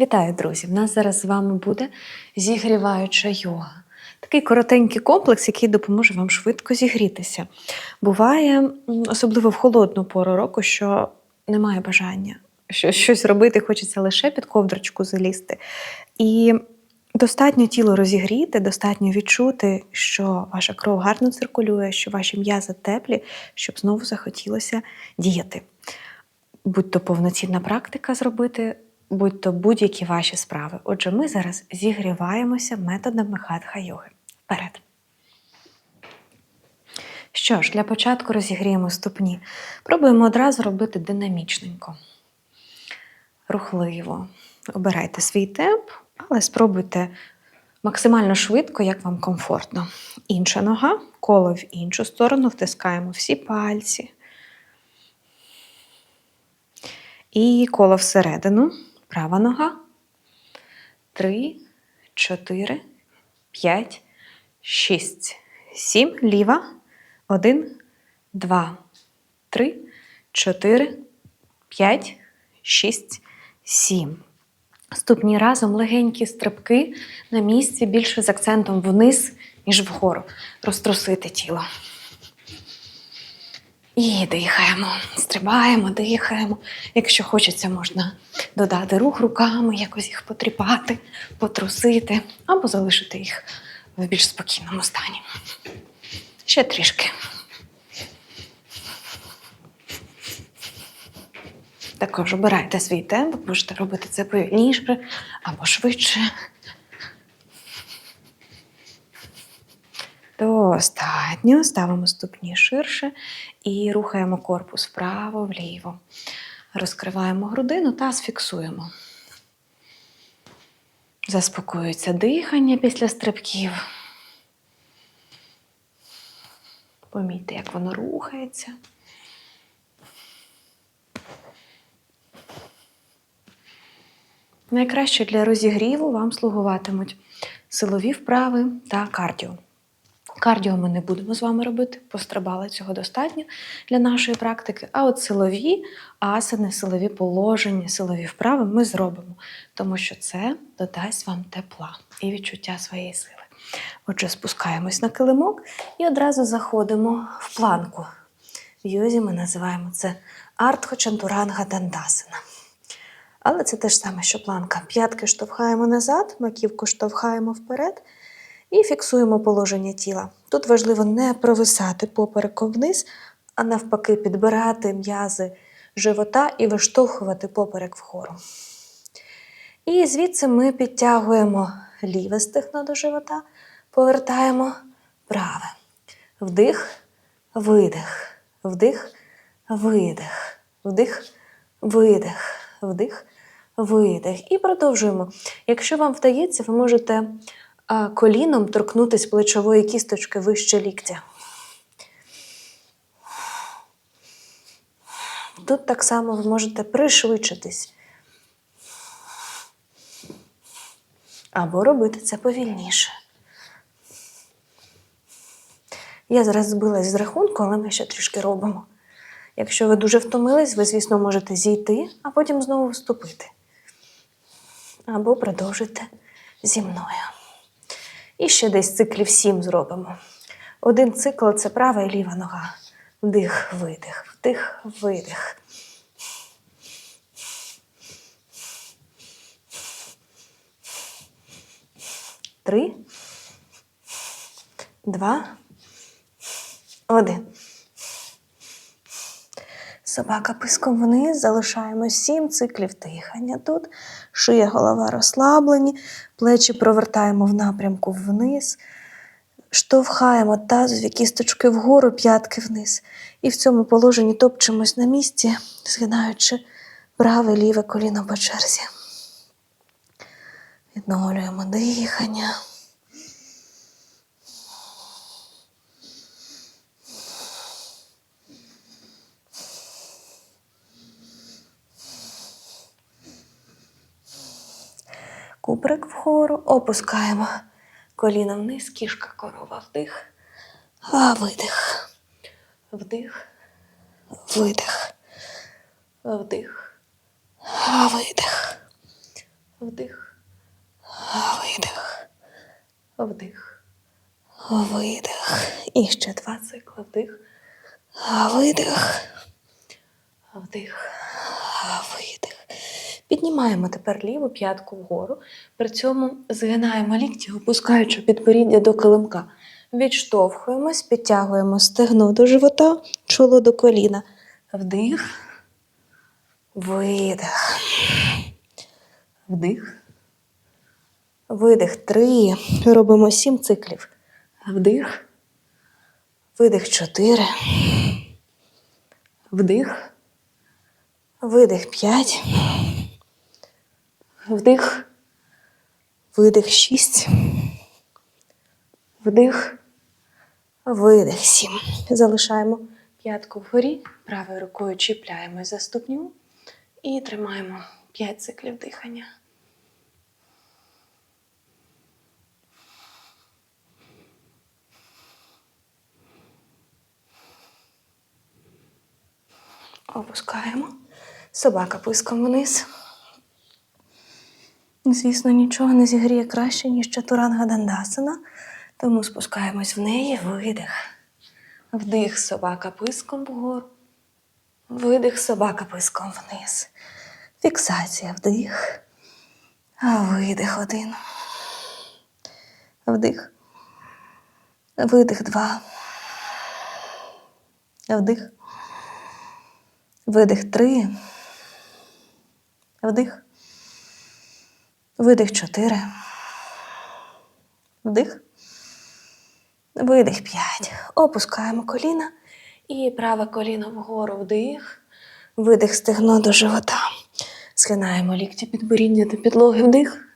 Вітаю, друзі! В нас зараз з вами буде зігріваюча йога. Такий коротенький комплекс, який допоможе вам швидко зігрітися. Буває, особливо в холодну пору року, що немає бажання що щось робити, хочеться лише під ковдрочку залізти. І достатньо тіло розігріти, достатньо відчути, що ваша кров гарно циркулює, що ваші м'язи теплі, щоб знову захотілося діяти. Будь то повноцінна практика зробити, будь то будь-які ваші справи. Отже, ми зараз зігріваємося методами хатха йоги. Вперед. Що ж, для початку розігріємо ступні. Пробуємо одразу робити динамічненько, рухливо. Обирайте свій темп, але спробуйте максимально швидко, як вам комфортно. Інша нога, коло в іншу сторону, втискаємо всі пальці. І коло всередину. Права нога. Три, чотири, п'ять, шість, сім. Ліва. Один, два, три, чотири, п'ять, шість, сім. Ступні разом легенькі стрибки на місці більше з акцентом вниз, ніж вгору. Розтрусити тіло. І дихаємо, стрибаємо, дихаємо. Якщо хочеться, можна додати рух руками, якось їх потріпати, потрусити або залишити їх в більш спокійному стані. Ще трішки. Також обирайте свій темп, можете робити це повільніше або швидше. Достатньо. Ставимо ступні ширше і рухаємо корпус вправо, вліво. Розкриваємо грудину та сфіксуємо. Заспокоюється дихання після стрибків. Помітьте, як воно рухається. Найкраще для розігріву вам слугуватимуть силові вправи та кардіо. Кардіо ми не будемо з вами робити, пострибали цього достатньо для нашої практики. А от силові асани, силові положення, силові вправи ми зробимо, тому що це додасть вам тепла і відчуття своєї сили. Отже, спускаємось на килимок і одразу заходимо в планку. В йозі ми називаємо це Артхочантуранга Дандасана. Але це те ж саме, що планка. П'ятки штовхаємо назад, маківку штовхаємо вперед і фіксуємо положення тіла. Тут важливо не провисати попереком вниз, а навпаки, підбирати м'язи живота і виштовхувати поперек вгору. І звідси ми підтягуємо ліве стегно до живота, повертаємо праве. Вдих, видих, вдих, видих, вдих, видих, вдих, видих. І продовжуємо. Якщо вам вдається, ви можете коліном торкнутись плечової кісточки вище ліктя. Тут так само ви можете пришвидшитись. Або робити це повільніше. Я зараз збилась з рахунку, але ми ще трішки робимо. Якщо ви дуже втомились, ви, звісно, можете зійти, а потім знову вступити. Або продовжити зі мною. І ще десь циклів сім зробимо. Один цикл це права і ліва нога. Вдих, видих, вдих, видих. Три, два, один. Собака писком вниз, залишаємо сім циклів дихання тут. Шия, голова розслаблені, плечі провертаємо в напрямку вниз, штовхаємо тазові кісточки вгору, п'ятки вниз. І в цьому положенні топчемось на місці, згинаючи праве ліве коліно по черзі. Відновлюємо дихання. Вгору, опускаємо коліна вниз, кішка корова, вдих, а видих. Вдих, видих. Вдих, а видих. Вдих. Видих. Вдих. Видих. І ще два цикли. Вдих. Видих. Вдих. Видих. Піднімаємо тепер ліву п'ятку вгору. При цьому згинаємо лікті, опускаючи підборіддя до килимка. Відштовхуємось, підтягуємо стегно до живота, чоло до коліна. Вдих. Видих. Вдих. Видих. Три. Робимо сім циклів. Вдих. Видих. Чотири. Вдих. Видих. П'ять. Вдих. Видих. Шість. Вдих. Видих. Сім. Залишаємо п'ятку вгорі. Правою рукою чіпляємось за ступню. І тримаємо 5 циклів дихання. Опускаємо. Собака писком вниз. Звісно, нічого не зігріє краще, ніж чатуранга дандасана, тому спускаємось в неї, видих. Вдих, собака писком вгору. Видих, собака писком вниз. Фіксація, вдих. А видих один. Вдих. Видих два. Вдих. Видих три. Вдих. Видих чотири. Вдих. Видих п'ять. Опускаємо коліна. І праве коліно вгору вдих. Видих стегно до живота. Схинаємо лікті підборіддя до підлоги вдих.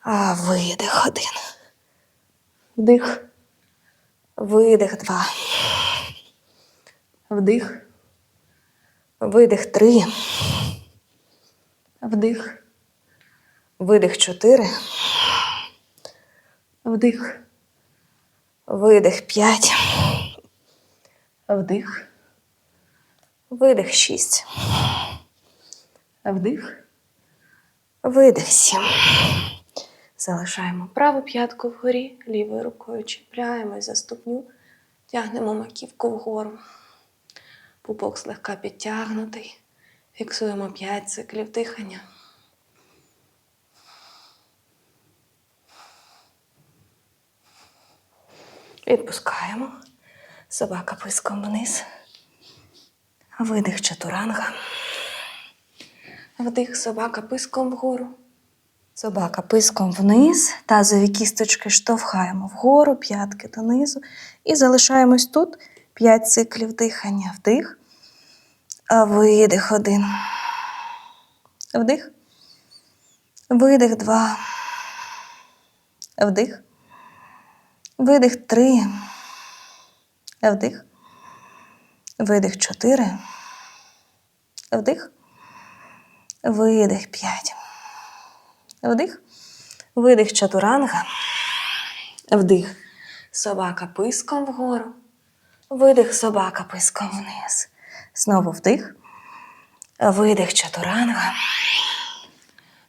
А видих один. Вдих. Видих два. Вдих. Видих три. Вдих. Видих чотири. Вдих. Видих п'ять. Вдих. Видих шість. Вдих. Видих сім. Залишаємо праву п'ятку вгорі, лівою рукою чіпляємось за ступню, тягнемо маківку вгору. Пупок слегка підтягнутий. Фіксуємо 5 циклів дихання. Відпускаємо. Собака писком вниз. Видих чатуранга. Вдих собака писком вгору. Собака писком вниз. Тазові кісточки штовхаємо вгору, п'ятки донизу. І залишаємось тут. П'ять циклів дихання. Вдих. Видих один. Вдих. Видих два. Вдих. Видих три. Вдих. Видих чотири. Вдих. Видих п'ять. Вдих. Видих чатуранга. Вдих. Собака писком вгору. Видих собака писком вниз. Знову вдих. Видих чатуранга.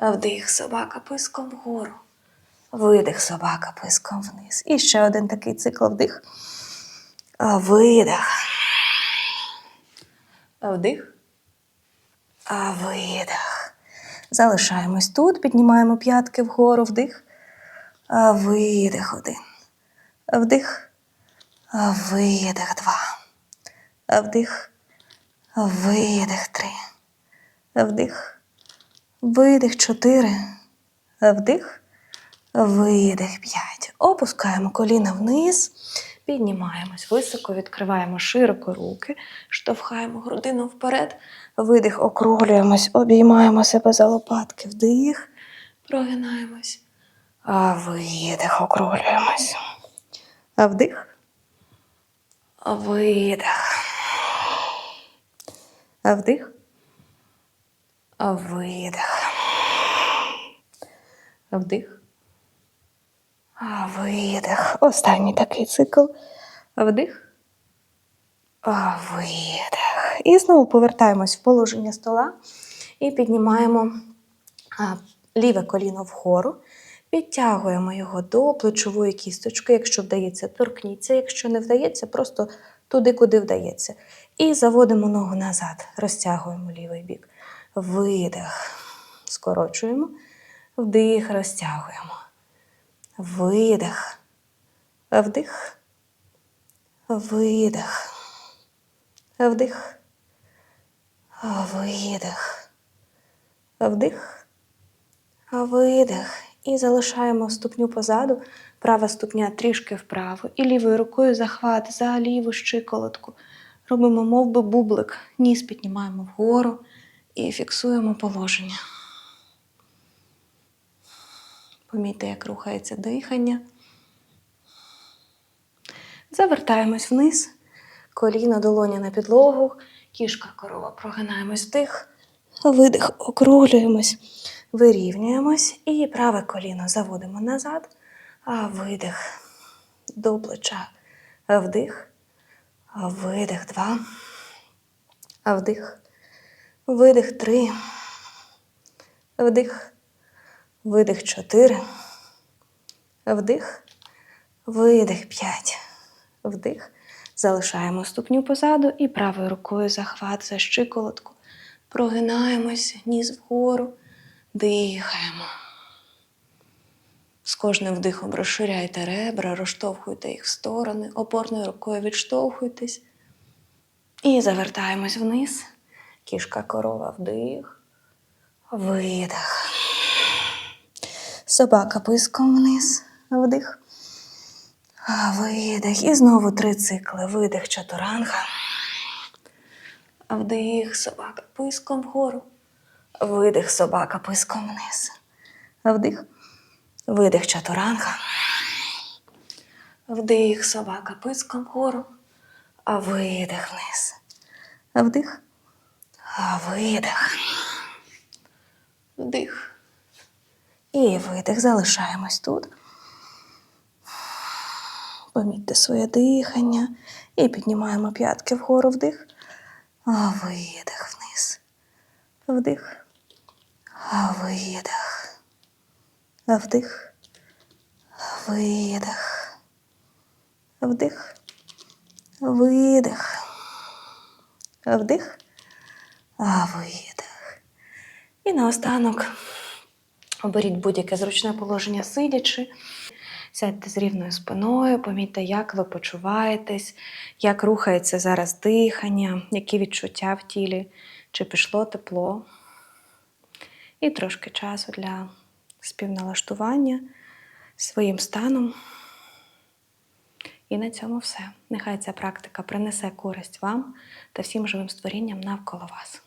Вдих собака писком вгору. Видих собака писком вниз. І ще один такий цикл вдих. Видих. Вдих. Видих. Залишаємось тут, піднімаємо п'ятки вгору, вдих. Видих один. Вдих. Видих два. Вдих. Видих три. Вдих. Видих чотири. Вдих. Видих п'ять. Опускаємо коліна вниз, піднімаємось високо, відкриваємо широко руки, штовхаємо грудину вперед. Видих, округлюємось, обіймаємо себе за лопатки. Вдих, прогинаємось. А видих, округлюємось. А вдих. Видих. А вдих. А видих. А вдих. Видих. Останній такий цикл. Вдих. Видих. І знову повертаємось в положення стола і піднімаємо ліве коліно вгору, підтягуємо його до плечової кісточки. Якщо вдається, торкніться. Якщо не вдається, просто туди, куди вдається. І заводимо ногу назад, розтягуємо лівий бік. Видих. Скорочуємо. Вдих, розтягуємо. Видих. Вдих. Видих. Вдих. Видих. Вдих. Видих. І залишаємо ступню позаду. Права ступня трішки вправо. І лівою рукою захват за ліву щиколотку. Робимо мов би бублик. Ніс піднімаємо вгору і фіксуємо положення. Помітьте, як рухається дихання. Завертаємось вниз, коліна, долоня на підлогу, кішка, корова, прогинаємось вдих, видих, округлюємось, вирівнюємось і праве коліно заводимо назад, а видих до плеча, вдих, видих, два, вдих, видих, три, вдих, видих, чотири, вдих, видих, п'ять. Вдих. Залишаємо ступню позаду і правою рукою захват за щиколотку. Прогинаємось, ніс вгору, дихаємо. З кожним вдихом розширяйте ребра, розштовхуйте їх в сторони, опорною рукою відштовхуйтесь. І завертаємось вниз. Кішка корова вдих. Видих. Собака писком вниз. Вдих. Видих. І знову три цикли. Видих чатуранга. Вдих, собака писком вгору. Видих, собака писком вниз. Вдих. Видих чатуранга. Вдих, собака писком вгору. А видих вниз. Вдих. А видих. Вдих. І видих. Залишаємось тут. Помітьте своє дихання і піднімаємо п'ятки вгору вдих, а видих вниз. Вдих, видих. Вдих, видих. Вдих, видих. Вдих, видих. І наостанок оберіть будь-яке зручне положення сидячи. Сядьте з рівною спиною, помітьте, як ви почуваєтесь, як рухається зараз дихання, які відчуття в тілі, чи пішло тепло. І трошки часу для співналаштування своїм станом. І на цьому все. Нехай ця практика принесе користь вам та всім живим створінням навколо вас.